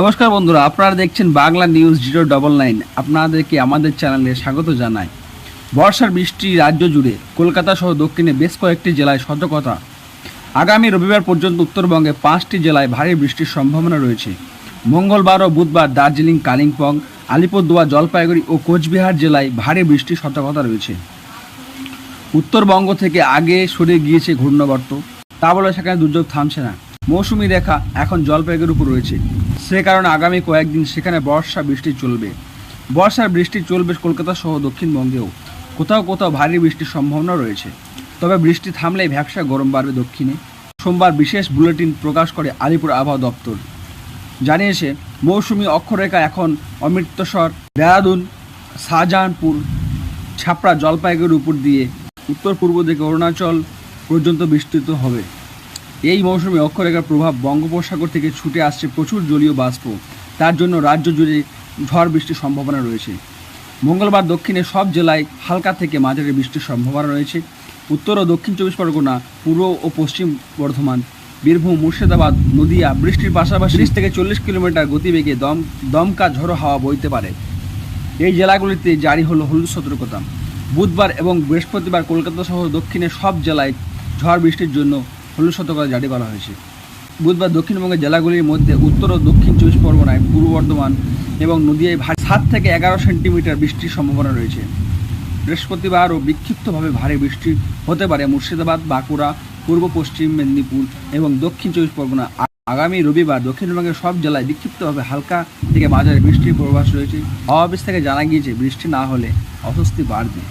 নমস্কার বন্ধুরা, আপনারা দেখছেন Bangla news zero double nine. আপনাদেরকে আমাদের চ্যানেলে স্বাগত জানাই। বর্ষার বৃষ্টি রাজ্য জুড়ে, কলকাতা সহ দক্ষিণে বেশ কয়েকটি জেলায় সতর্কতা। আগামী রবিবার পর্যন্ত উত্তরবঙ্গে পাঁচটি জেলায় ভারী বৃষ্টির সম্ভাবনা রয়েছে। মঙ্গলবার ও বুধবার দার্জিলিং, কালিম্পং, আলিপুরদুয়ার, জলপাইগুড়ি ও কোচবিহার জেলায় ভারী বৃষ্টির সতর্কতা রয়েছে। উত্তরবঙ্গ থেকে আগে সরে গিয়েছে ঘূর্ণবর্ত। তা বলে সেখানে দুর্যোগ থামছে না। মৌসুমি রেখা এখন জলপাইগুড়ির উপর রয়েছে। সে কারণে আগামী কয়েকদিন সেখানে বর্ষা বৃষ্টি চলবে। বর্ষার বৃষ্টি চলবে কলকাতা সহ দক্ষিণবঙ্গেও। কোথাও কোথাও ভারী বৃষ্টির সম্ভাবনা রয়েছে। তবে বৃষ্টি থামলেই ভ্যাবসা গরম বাড়বে দক্ষিণে। সোমবার বিশেষ বুলেটিন প্রকাশ করে আলিপুর আবহাওয়া দপ্তর। জানিয়েছে মৌসুমি অক্ষরেখা এখন অমৃতসর, দেরাদুন, শাহজাহানপুর, ছাপড়া, জলপাইগুড়ির উপর দিয়ে উত্তর পূর্ব দিকে অরুণাচল পর্যন্ত বিস্তৃত হবে। এই মৌসুমে অক্ষরেখার প্রভাব বঙ্গোপসাগর থেকে ছুটে আসছে প্রচুর জলীয় বাষ্প। তার জন্য রাজ্য জুড়ে ঝড় বৃষ্টির সম্ভাবনা রয়েছে। মঙ্গলবার দক্ষিণে সব জেলায় হালকা থেকে মাঝারি বৃষ্টির সম্ভাবনা রয়েছে। উত্তর ও দক্ষিণ চব্বিশ পরগনা, পূর্ব ও পশ্চিম বর্ধমান, বীরভূম, মুর্শিদাবাদ, নদিয়া বৃষ্টির পাশাপাশি তিরিশ থেকে চল্লিশ কিলোমিটার গতিবেগে দম, দমকা ঝড়ো হাওয়া বইতে পারে। এই জেলাগুলিতে জারি হলো হলুদ সতর্কতা। বুধবার এবং বৃহস্পতিবার কলকাতা সহ দক্ষিণের সব জেলায় ঝড় বৃষ্টির জন্য হলুদ সতর্কতা জারি করা হয়েছে। বুধবার দক্ষিণবঙ্গের জেলাগুলির মধ্যে উত্তর ও দক্ষিণ চব্বিশ পরগনায় পূর্ব বর্ধমান এবং নদিয়ায় ভারী সাত থেকে এগারো সেন্টিমিটার বৃষ্টির সম্ভাবনা রয়েছে। বৃহস্পতিবারও বিক্ষিপ্তভাবে ভারী বৃষ্টি হতে পারে মুর্শিদাবাদ, বাঁকুড়া, পূর্ব পশ্চিম মেদিনীপুর এবং দক্ষিণ চব্বিশ পরগনা। আগামী রবিবার দক্ষিণবঙ্গের সব জেলায় বিক্ষিপ্তভাবে হালকা থেকে মাঝারি বৃষ্টির পূর্বাভাস রয়েছে। হাওয়া অফিস থেকে জানা গিয়েছে বৃষ্টি না হলে অস্বস্তি বাড়বে।